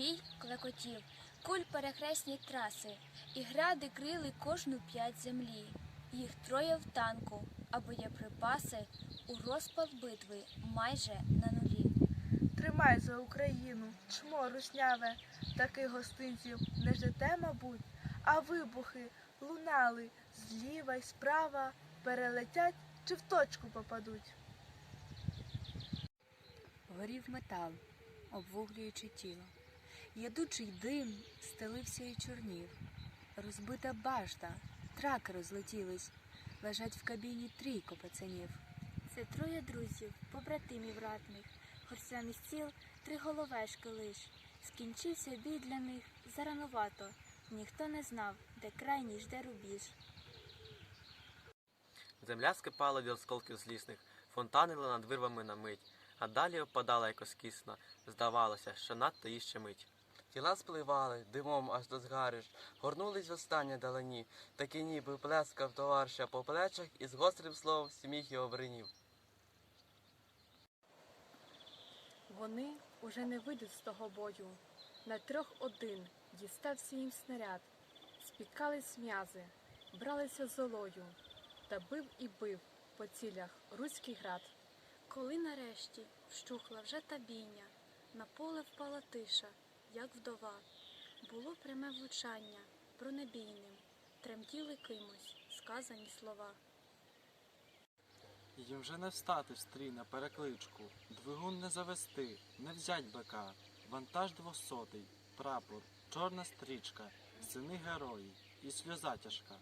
Бій клекотів, куль перехресні траси, і гради крили кожну п'ять землі. Їх троє в танку, а боєприпаси у розпал битви майже на нулі. Тримай за Україну, чмо русняве, таких гостинців не ждете, мабуть, а вибухи лунали зліва й справа, перелетять чи в точку попадуть. Горів метал, обвуглюючи тіло. Ядучий дим стелився і чорнів. Розбита башта, траки розлетілись, лежать в кабіні трійко пацанів. Це троє друзів, побратимів ратних, горсяний стіл, три головешки лиш. Скінчився бій для них зарановато. Ніхто не знав, де крайній жде рубіж. Земля скипала від осколків злісних, фонтанили над вирвами на мить, а далі опадала якось кисно. Здавалося, що надто їй ще мить. Тіла спливали, димом аж до згариш, горнулись в останнє далині, таки ніби плескав товариша по плечах і з гострим словом сміх його бринів. Вони уже не вийдуть з того бою. На трьох один дістався їм снаряд. Спіткались м'язи, бралися золою, та бив і бив по цілях руський град. Коли нарешті вщухла вже та бійня, на поле впала тиша, як вдова. Було пряме влучання бронебійним, тремтіли кимось сказані слова. Їм вже не встати в стрій на перекличку, двигун не завести, не взять бика, вантаж двосотий, прапор, чорна стрічка, сини герої і сльоза тяжка.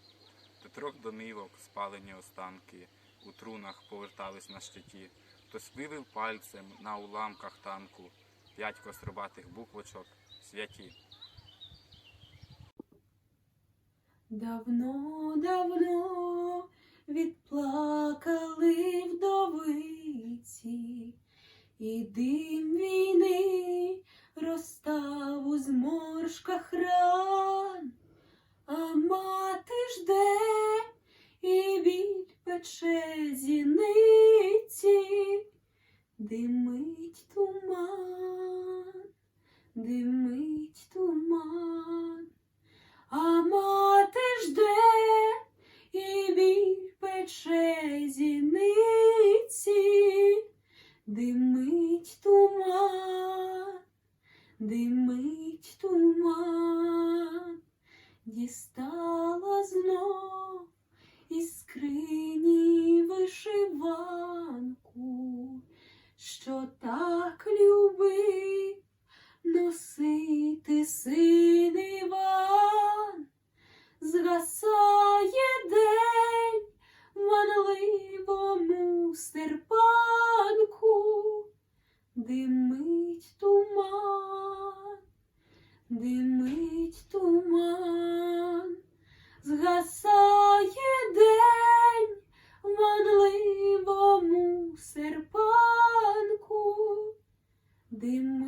До трьох домівок спалені останки, у трунах повертались на щиті. Хтось вивив пальцем на уламках танку, п'ять кострубатих буквочок святі. Давно, давно відплакали вдовиці, і дим війни розстав у зморшках ран, а мати жде і біль пече зіниці, Димить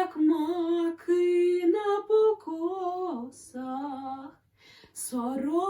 як маки на покосах, сорочка